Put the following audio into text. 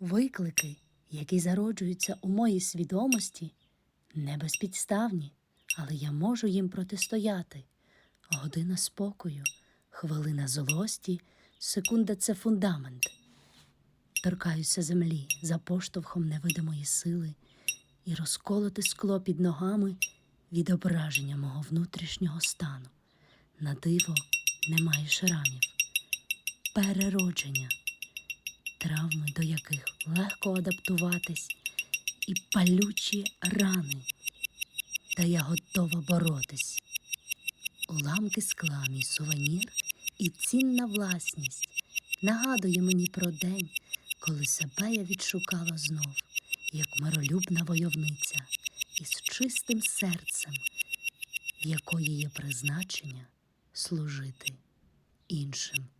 Виклики, які зароджуються у моїй свідомості, не безпідставні, але я можу їм протистояти. Година спокою, хвилина злості, секунда це фундамент. Торкаюся землі за поштовхом невидимої сили, і розколоте скло під ногами відображення мого внутрішнього стану. На диво немає шрамів, переродження, травми, до яких легко адаптуватись, і палючі рани, та я готова боротись. Уламки скла, мій сувенір і цінна власність нагадує мені про день, коли себе я відшукала знов, як миролюбна войовниця із чистим серцем, в якої є призначення служити іншим.